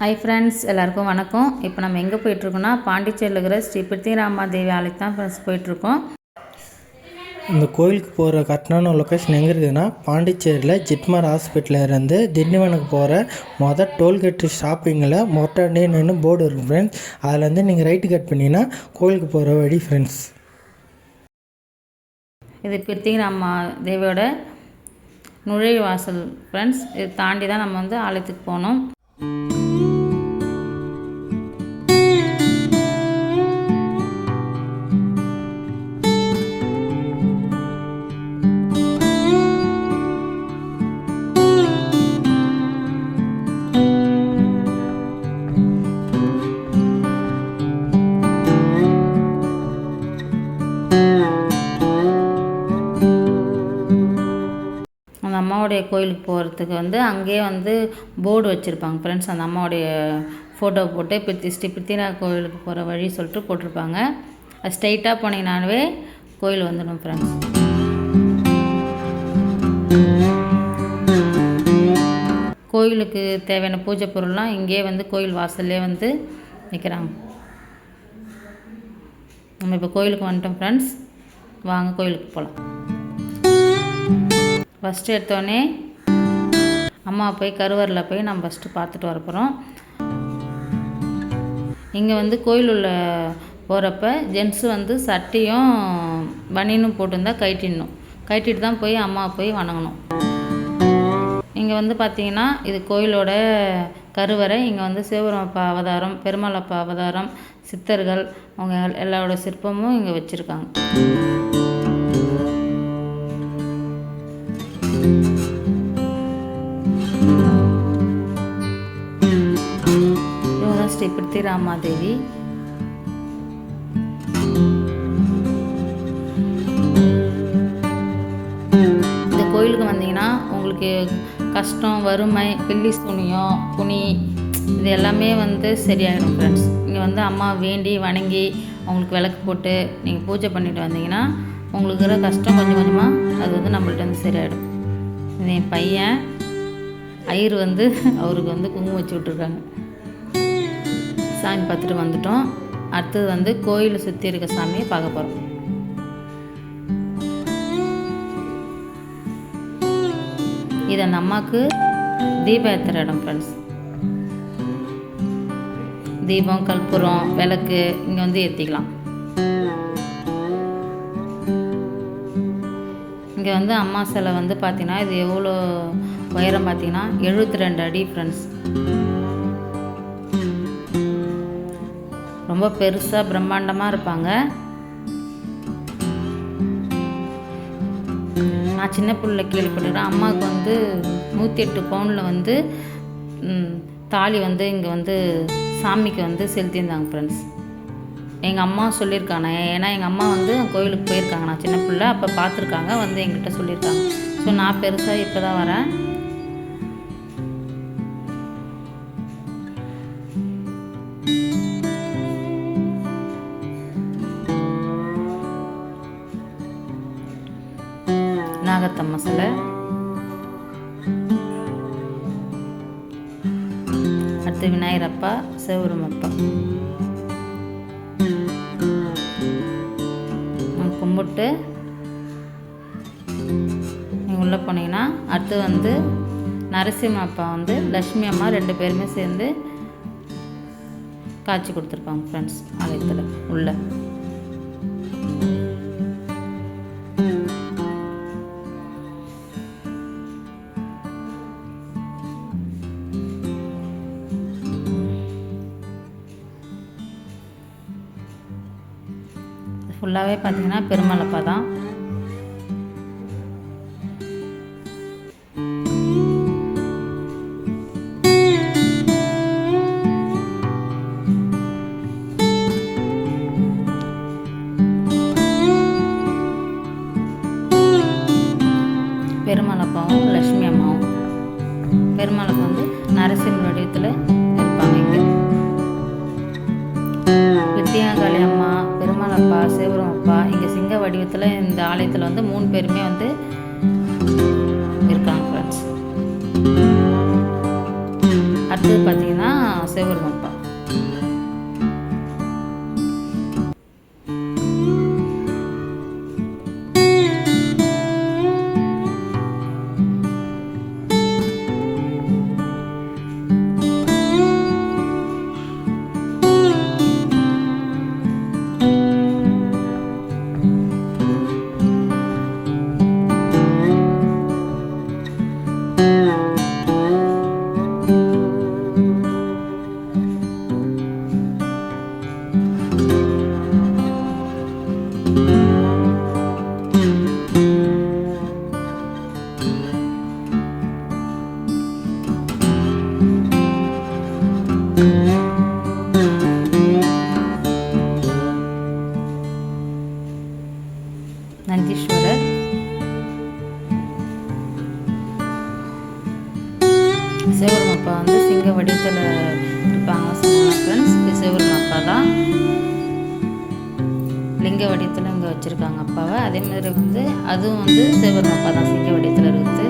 Hi friends எல்லாருக்கும் வணக்கம். இப்போ நம்ம எங்கே போயிட்டுருக்கோம்னா பாண்டிச்சேரியில் இருக்கிற ஸ்ரீ பிருத்திராமா தேவி ஆலயத்து தான் ஃப்ரெண்ட்ஸ் போயிட்டுருக்கோம். இந்த கோயிலுக்கு போகிற கரெக்டான லொக்கேஷன் எங்கே இருக்குதுன்னா பாண்டிச்சேரியில் ஜிப்மர் ஹாஸ்பிட்டலில் இருந்து திண்டிவனுக்கு போகிற மொதல் டோல்கேட்டு ஷாப்பிங்கில் மொட்டாண்டேன்னு போர்டு இருக்கும் ஃப்ரெண்ட்ஸ் அதுலேருந்து நீங்கள் ரைட்டு கட் பண்ணிங்கன்னா கோயிலுக்கு போகிற வழி ஃப்ரெண்ட்ஸ் இது பிருத்திராமா தேவியோட நுழைவாசல் ஃப்ரெண்ட்ஸ் இது தாண்டி தான் நம்ம வந்து ஆலயத்துக்கு போகணும் அம்மாவுடைய கோயிலுக்கு போகிறதுக்கு வந்து அங்கேயே வந்து போர்டு வச்சுருப்பாங்க. ஃப்ரெண்ட்ஸ் அந்த அம்மாவுடைய ஃபோட்டோ போட்டு பித்தி ஸ்ரீ பித்திரா கோயிலுக்கு போகிற வழி சொல்லிட்டு போட்டிருப்பாங்க. அது ஸ்ட்ரைட்டாக போனீங்கனாலே கோயில் வந்துடும் ஃப்ரெண்ட்ஸ் கோயிலுக்கு தேவையான பூஜை பொருள்லாம் இங்கேயே வந்து கோயில் வாசல்லே வந்து வைக்கிறாங்க நம்ம இப்போ கோயிலுக்கு வந்துட்டோம் ஃப்ரெண்ட்ஸ் வாங்க கோயிலுக்கு போகலாம் ஃபஸ்ட்டு எடுத்தோடனே அம்மா போய் கருவறையில் போய் நம்ம ஃபஸ்ட்டு பார்த்துட்டு வர போகிறோம் இங்கே வந்து கோயில் உள்ள போகிறப்ப ஜென்ஸு வந்து சட்டையும் பனியனும் போட்டிருந்தா கைட்டிடணும் கைட்டிட்டு தான் போய் அம்மா போய் வணங்கணும். இங்கே வந்து பார்த்தீங்கன்னா இது கோயிலோட கருவறை இங்கே வந்து சிவபெருமப்பா அவதாரம் பெருமாளப்பா அவதாரம் சித்தர்கள் அவங்க எல்லாரோட சிற்பமும் இங்கே வச்சுருக்காங்க. இவங்க தான் இந்த கோயிலுக்கு வந்தீங்கன்னா உங்களுக்கு கஷ்டம் வறுமை பில்லி துணியம் துணி இது எல்லாமே வந்து சரியாயிடும் ஃப்ரெண்ட்ஸ் இங்கே வந்து அம்மா வேண்டி வணங்கி அவங்களுக்கு விளக்கு போட்டு நீங்கள் பூஜை பண்ணிட்டு வந்தீங்கன்னா உங்களுக்கு இருக்கிற கஷ்டம் கொஞ்சம் கொஞ்சமாக அது வந்து நம்மள்ட்ட வந்து சரியாயிடும். இது என் பையன். ஐயர் வந்து அவருக்கு வந்து குங்குமம் வச்சு விட்ருக்காங்க சாமி பார்த்துட்டு வந்துட்டோம். அடுத்தது வந்து கோயிலை சுற்றி இருக்க சாமியை பார்க்க போகிறோம் இது அந்த அம்மாவுக்கு தீபம் ஏற்றுற இடம் ஃப்ரெண்ட்ஸ் தீபம் கற்பூரம் விளக்கு இங்கே வந்து ஏற்றிக்கலாம் இங்கே வந்து அம்மா சிலை வந்து பார்த்தீங்கன்னா இது எவ்வளோ உயரம் பார்த்தீங்கன்னா எழுபத்தி ரெண்டு அடி ஃப்ரெண்ட்ஸ் ரொம்ப பெருசாக பிரம்மாண்டமாக இருப்பாங்க. நான் சின்ன பிள்ளை கேள்விப்பட்டிருக்கேன். அம்மாவுக்கு வந்து நூற்றி எட்டு பவுனில் வந்து தாலி வந்து இங்கே வந்து சாமிக்கு வந்து செலுத்தியிருந்தாங்க ஃப்ரெண்ட்ஸ் எங்கள் அம்மா சொல்லியிருக்காங்க. ஏன்னா எங்கள் அம்மா வந்து கோயிலுக்கு போயிருக்காங்க. நான் சின்ன பிள்ளை அப்போ பார்த்துருக்காங்க. வந்து எங்கிட்ட சொல்லியிருக்காங்க. ஸோ நான் பெருசாக இப்போ தான் வரேன். நாகத்தம்மா சிலை அடுத்து விநாயகரப்பா சிவபெருமப்பா கும்பிட்டு நீங்கள் உள்ளே போனீங்கன்னா அடுத்து வந்து நரசிம்ம அப்பா வந்து லக்ஷ்மி அம்மா ரெண்டு பேருமே சேர்ந்து காட்சி கொடுத்துருப்பாங்க ஃப்ரெண்ட்ஸ் ஆலயத்தில் உள்ள. ஃபுல்லாகவே பார்த்தீங்கன்னா பெருமளப்பா தான். பெருமளப்பாவும் லக்ஷ்மி அம்மாவும். பெருமளப்பா சிங்க இந்த ஆலயத்தில் வந்து மூணு பேருமே வந்து இருக்காங்க ஃப்ரெண்ட்ஸ் அடுத்தது பார்த்தீங்கன்னா சிவபெருமான்ப்பா நந்தீஸ்வரர். அப்பா வந்து சிங்க வடிவத்தில் இருப்பாங்க சொன்னாங்க ஃப்ரெண்ட்ஸ் இது அப்பா தான் லிங்க வடிவத்தில் இங்கே வச்சுருக்காங்க அப்பாவை. அதே மாதிரி வந்து அதுவும் வந்து சிவபெருமப்பா தான் சிங்க வடிவத்தில் இருக்குது.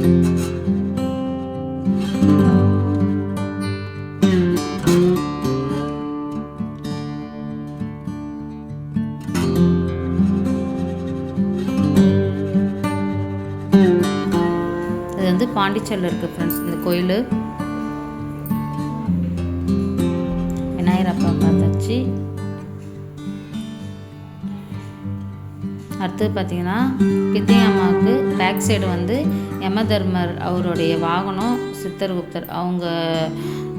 இது வந்து பாண்டிச்சேரியில் இருக்குது ஃப்ரெண்ட்ஸ் இந்த கோயில். விநாயகர் அப்பா பார்த்தாச்சு. அடுத்தது பார்த்தீங்கன்னா பித்திய அம்மாவுக்கு பேக் சைடு வந்து யமதர்மர் அவருடைய வாகனம் சித்தர்குப்தர் அவங்க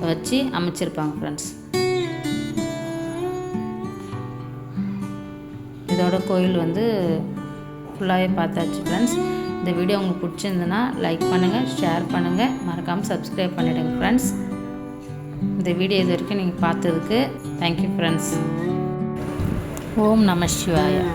வச்சு அமைச்சிருப்பாங்க ஃப்ரெண்ட்ஸ் இதோட கோயில் வந்து ஃபுல்லாகவே பார்த்தாச்சு ஃப்ரெண்ட்ஸ் இந்த வீடியோ உங்களுக்கு பிடிச்சிருந்ததுன்னா லைக் பண்ணுங்கள் ஷேர் பண்ணுங்கள் மறக்காமல் சப்ஸ்கிரைப் பண்ணிவிடுங்க ஃப்ரெண்ட்ஸ் இந்த வீடியோ இது வரைக்கும் நீங்கள் பார்த்ததுக்கு தேங்க்யூ ஃப்ரெண்ட்ஸ் ஓம் நம சிவாயா.